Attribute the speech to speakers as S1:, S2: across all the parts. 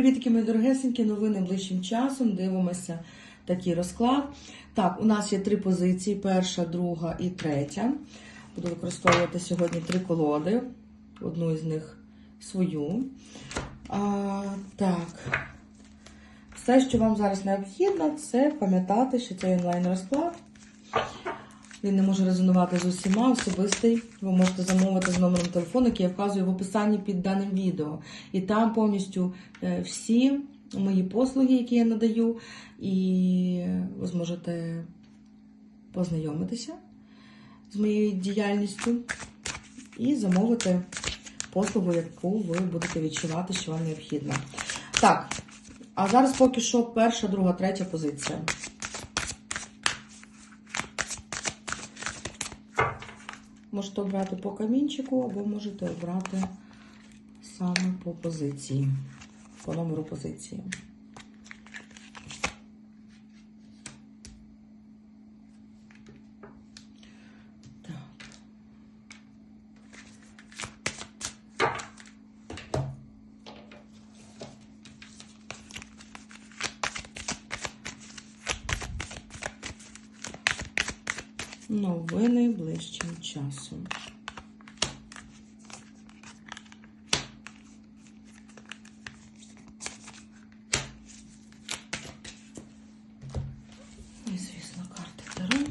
S1: Привітки, мої дорогесенькі, новини ближчим часом. Дивимося такий розклад. Так, у нас є три позиції: перша, друга і третя. Буду використовувати сьогодні три колоди. Одну із них свою. А, так. Все, що вам зараз необхідно, це пам'ятати, що цей онлайн-розклад. Він не може резонувати з усіма особистий. Ви можете замовити з номером телефону, який я вказую в описанні під даним відео. І там повністю е, всі мої послуги, які я надаю, і ви зможете познайомитися з моєю діяльністю і замовити послугу, яку ви будете відчувати, що вам необхідна. Так, а зараз поки що перша, друга, третя позиція. Можете обрати по камінчику, або можете обрати саме по позиції, по номеру позиції. Новини ближчим часом. І, звісно, карти Таро.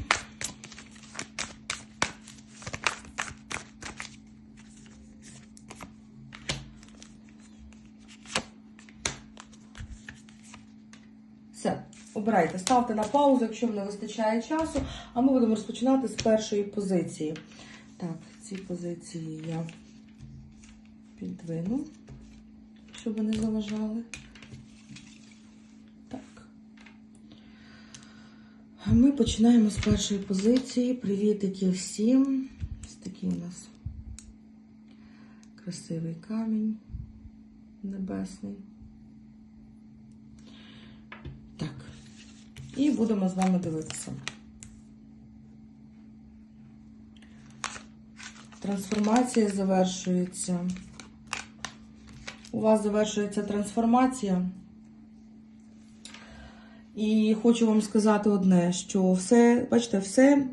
S1: Все, обирайте, ставте на паузу, якщо вам не вистачає часу, а ми будемо розпочинати з першої позиції. Так, ці позиції я підвину, щоб ви не заважали. Так. Ми починаємо з першої позиції. Привітики всім. Ось такий у нас красивий камінь небесний. Так. І будемо з вами дивитися. Трансформація завершується. У вас завершується трансформація. І хочу вам сказати одне, що все, бачите, все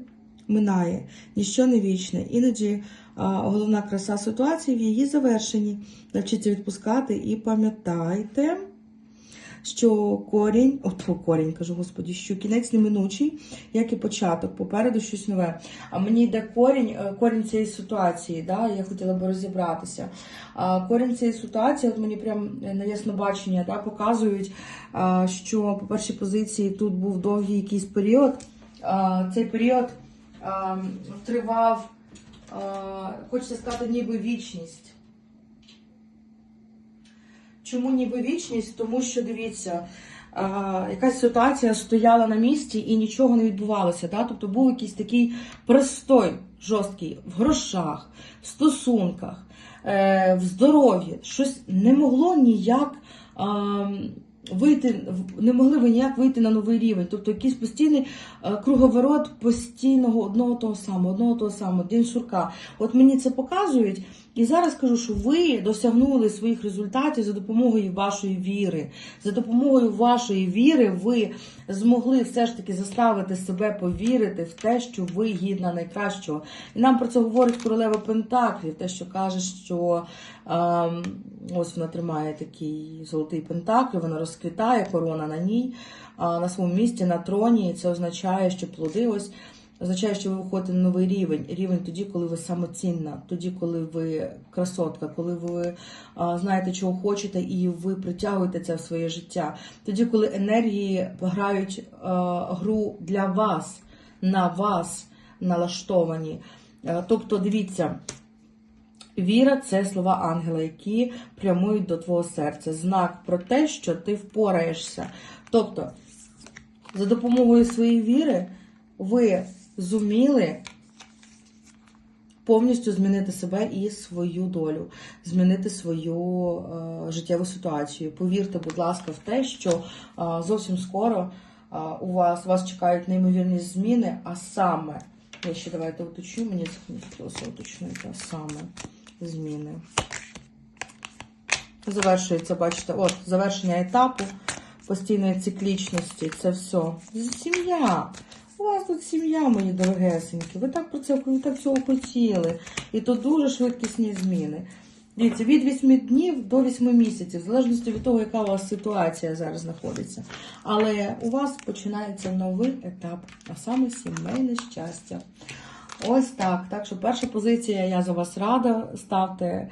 S1: минає, ніщо не вічне. Іноді а, головна краса ситуації в її завершенні. Навчіться відпускати і пам'ятайте що корінь, от корінь, кажу, господі, що кінець неминучий, як і початок, попереду щось нове. А мені йде корінь, е, корінь цієї ситуації, да, я хотіла би розібратися. Корінь цієї ситуації, от мені прям на яснобачення да, показують, що по першій позиції тут був довгий якийсь період. Цей період тривав, хочеться сказати, ніби вічність. Чому ніби вічність? Тому що дивіться, якась ситуація стояла на місці і нічого не відбувалося. Да? Тобто був якийсь такий простой, жорсткий в грошах, в стосунках, е, в здоров'ї. Щось не могло ніяк. Вийти не могли ви ніяк вийти на новий рівень, тобто якийсь постійний е, круговорот постійного одного того самого, одного того самого, день сурка. От мені це показують, і зараз кажу, що ви досягнули своїх результатів за допомогою вашої віри. За допомогою вашої віри ви змогли все ж таки заставити себе повірити в те, що ви гідна найкращого. І нам про це говорить королева Пентаклів, те, що каже, що ем, ось вона тримає такий золотий пентакль, вона розквітає, корона на ній, а на своєму місці, на троні. І це означає, що плоди ось означає, що ви виходите на новий рівень. Рівень тоді, коли ви самоцінна, тоді, коли ви красотка, коли ви а, знаєте, чого хочете, і ви притягуєте це в своє життя. Тоді, коли енергії грають а, гру для вас, на вас налаштовані. А, тобто, дивіться. Віра це слова ангела, які прямують до твого серця. Знак про те, що ти впораєшся. Тобто, за допомогою своєї віри ви зуміли повністю змінити себе і свою долю, змінити свою е, життєву ситуацію. Повірте, будь ласка, в те, що е, зовсім скоро е, у вас вас чекають неймовірні зміни, а саме, я ще давайте уточню, мені це уточнити, а саме зміни. Завершується, бачите, от, завершення етапу постійної циклічності. Це все. Сім'я. У вас тут сім'я, мої дорогесенькі. Ви так про це ви так цього хотіли. І то дуже швидкісні зміни. Дивіться, від 8 днів до 8 місяців, в залежності від того, яка у вас ситуація зараз знаходиться. Але у вас починається новий етап, а саме сімейне щастя. Ось так. Так що перша позиція, я за вас рада. Ставте е,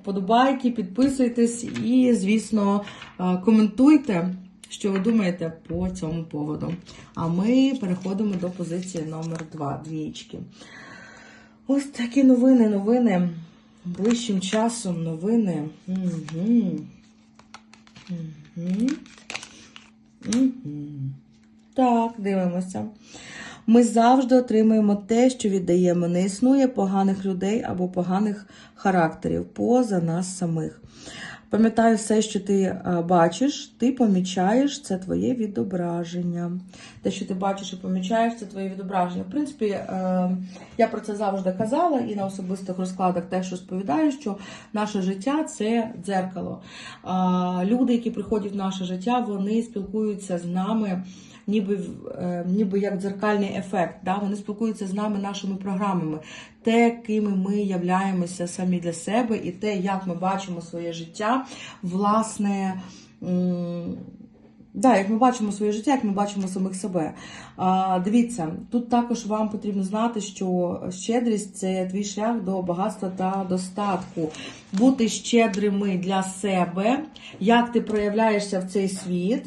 S1: вподобайки, підписуйтесь і, звісно, е, коментуйте, що ви думаєте по цьому поводу. А ми переходимо до позиції номер 2, двічки. Ось такі новини, новини. Ближчим часом новини. Угу. Угу. Угу. Так, дивимося. Ми завжди отримуємо те, що віддаємо. Не існує поганих людей або поганих характерів поза нас самих. Пам'ятай все, що ти е, бачиш, ти помічаєш, це твоє відображення. Те, що ти бачиш і помічаєш, це твоє відображення. В принципі, е, я про це завжди казала і на особистих розкладах теж розповідаю, що наше життя це дзеркало. Люди, які приходять в наше життя, вони спілкуються з нами. Ніби е, ніби як дзеркальний ефект, да? вони спілкуються з нами нашими програмами, те, кими ми являємося самі для себе, і те, як ми бачимо своє життя, власне. Да, як ми бачимо своє життя, як ми бачимо самих себе. А, дивіться, тут також вам потрібно знати, що щедрість це твій шлях до багатства та достатку. Бути щедрими для себе, як ти проявляєшся в цей світ.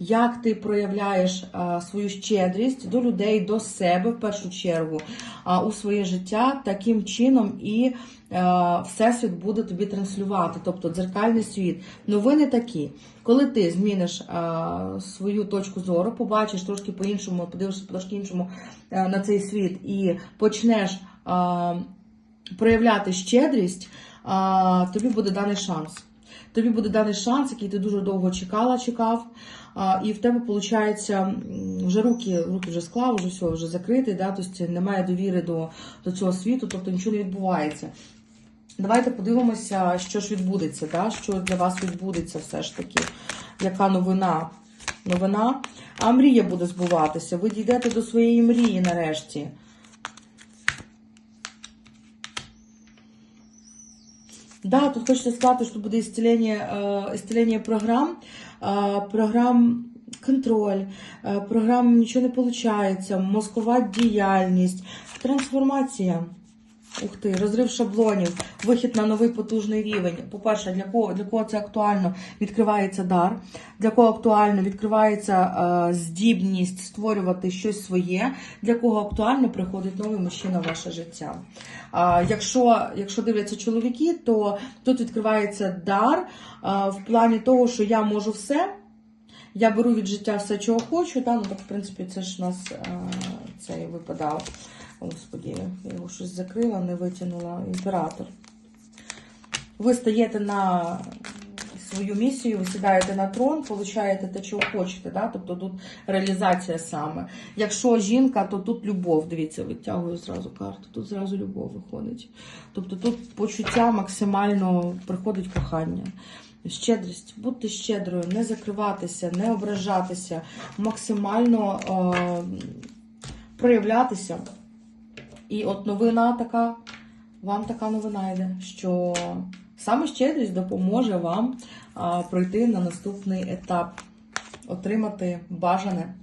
S1: Як ти проявляєш а, свою щедрість до людей, до себе в першу чергу а, у своє життя, таким чином і а, всесвіт буде тобі транслювати, тобто дзеркальний світ. Новини такі, коли ти зміниш а, свою точку зору, побачиш трошки по-іншому, подивишся трошки іншому а, на цей світ і почнеш а, проявляти щедрість, а, тобі буде даний шанс. Тобі буде даний шанс, який ти дуже довго чекала, чекав. І в тебе, виходить, вже руки, руки вже склав, вже все, вже закритий, да, тобто немає довіри до, до цього світу, тобто нічого не відбувається. Давайте подивимося, що ж відбудеться, да? що для вас відбудеться все ж таки. Яка новина? Новина. А мрія буде збуватися. Ви дійдете до своєї мрії нарешті. Да, тут хочеться сказати, що буде ісцелення, е, програм, е, програм контроль, е, програм нічого не виходить, мозкова діяльність, трансформація. Ух ти, розрив шаблонів, вихід на новий потужний рівень. По-перше, для кого для кого це актуально відкривається дар, для кого актуально відкривається е, здібність створювати щось своє, для кого актуально приходить новий мужчина в ваше життя. А, якщо, якщо дивляться чоловіки, то тут відкривається дар а, в плані того, що я можу все. Я беру від життя все, чого хочу. Та? Ну, так, в принципі, це ж у нас а, цей випадав. Господі, я його щось закрила, не витягнула. Імператор. Ви стаєте на свою місію, ви сідаєте на трон, получаєте те, чого хочете. Да? Тобто тут реалізація саме. Якщо жінка, то тут любов. Дивіться, витягую зразу карту. Тут зразу любов виходить. Тобто тут почуття максимально приходить кохання. Щедрість, будьте щедрою, не закриватися, не ображатися, максимально е, проявлятися. І от новина така, вам така новина йде, що саме щедрість допоможе вам а, пройти на наступний етап, отримати бажане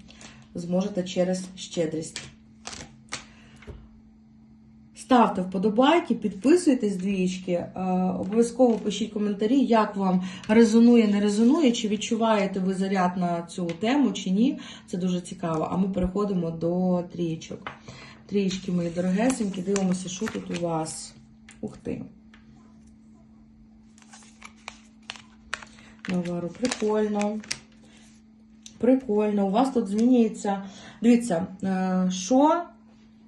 S1: зможете через щедрість. Ставте вподобайки, підписуйтесь двічки, е, обов'язково пишіть коментарі, як вам резонує, не резонує, чи відчуваєте ви заряд на цю тему, чи ні. Це дуже цікаво. А ми переходимо до трієчок. Трієчки, мої дорогесенькі, дивимося, що тут у вас. Ух ти. Навару, прикольно. Прикольно. У вас тут змінюється. Дивіться, е, що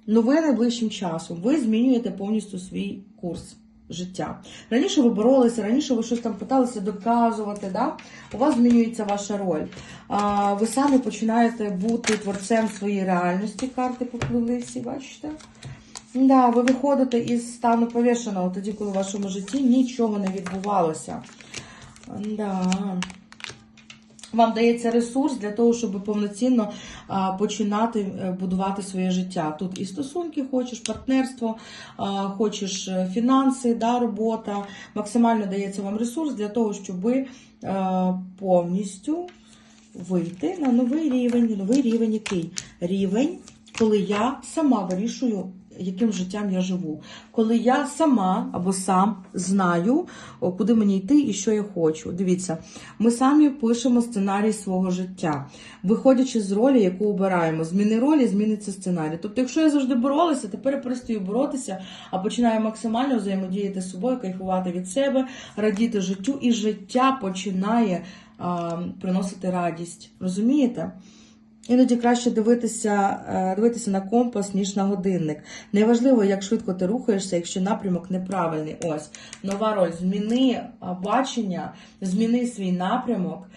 S1: новини ближчим часом. Ви змінюєте повністю свій курс життя. Раніше ви боролися, раніше ви щось там питалися доказувати. Да? У вас змінюється ваша роль. А, Ви самі починаєте бути творцем своєї реальності. Карти попливли всі, бачите? Да, ви виходите із стану повішеного тоді, коли в вашому житті нічого не відбувалося. Да. Вам дається ресурс для того, щоб повноцінно починати е, будувати своє життя. Тут і стосунки хочеш, партнерство, хочеш е, фінанси, да, робота. Максимально дається вам ресурс для того, щоб повністю вийти на новий рівень. Новий рівень який? Рівень, коли я сама вирішую, яким життям я живу. Коли я сама або сам знаю, куди мені йти і що я хочу. Дивіться, ми самі пишемо сценарій свого життя, виходячи з ролі, яку обираємо. Зміни ролі, зміниться сценарій. Тобто, якщо я завжди боролася, тепер я перестаю боротися, а починаю максимально взаємодіяти з собою, кайфувати від себе, радіти життю, і життя починає а, приносити радість. Розумієте? Іноді краще дивитися, е, дивитися на компас, ніж на годинник. Неважливо, як швидко ти рухаєшся, якщо напрямок неправильний. Ось нова роль. Зміни бачення, зміни свій напрямок,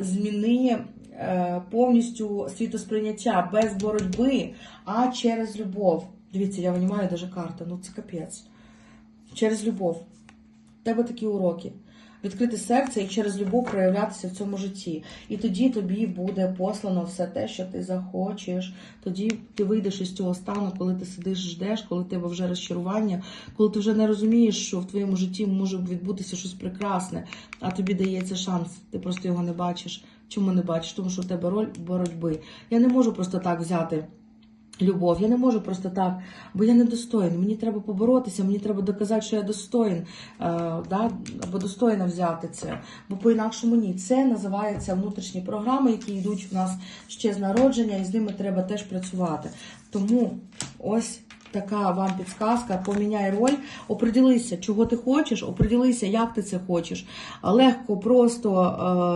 S1: зміни е, повністю світосприйняття без боротьби, а через любов. Дивіться, я винімаю даже карту. Ну це капець. Через любов. В тебе такі уроки. Відкрити серце і через любов проявлятися в цьому житті. І тоді тобі буде послано все те, що ти захочеш. Тоді ти вийдеш із цього стану, коли ти сидиш, ждеш, коли тебе вже розчарування, коли ти вже не розумієш, що в твоєму житті може відбутися щось прекрасне, а тобі дається шанс, ти просто його не бачиш. Чому не бачиш? Тому що в тебе роль боротьби. Я не можу просто так взяти. Любов, я не можу просто так, бо я не достоїн. Мені треба поборотися, мені треба доказати, що я достоїн, е, да, або достойна взяти це. Бо по-інакшому ні. Це називається внутрішні програми, які йдуть в нас ще з народження, і з ними треба теж працювати. Тому ось така вам підсказка. Поміняй роль, оприділися, чого ти хочеш, оприділися, як ти це хочеш. Легко, просто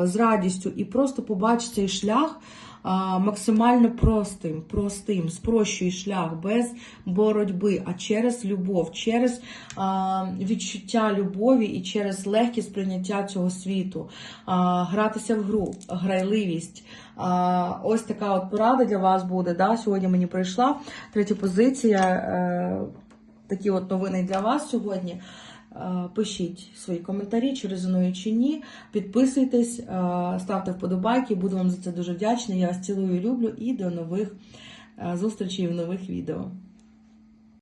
S1: е, з радістю і просто побач цей шлях максимально простим, простим, спрощуй шлях без боротьби, а через любов, через відчуття любові і через легкість прийняття цього світу, гратися в гру, грайливість. Ось така от порада для вас буде. Да? Сьогодні мені прийшла третя позиція. Е, такі от новини для вас сьогодні. Е, Пишіть свої коментарі, чи резонує чи ні. Підписуйтесь, е, ставте вподобайки, буду вам за це дуже вдячна. Я вас цілую, люблю і до нових е, зустрічей в нових відео.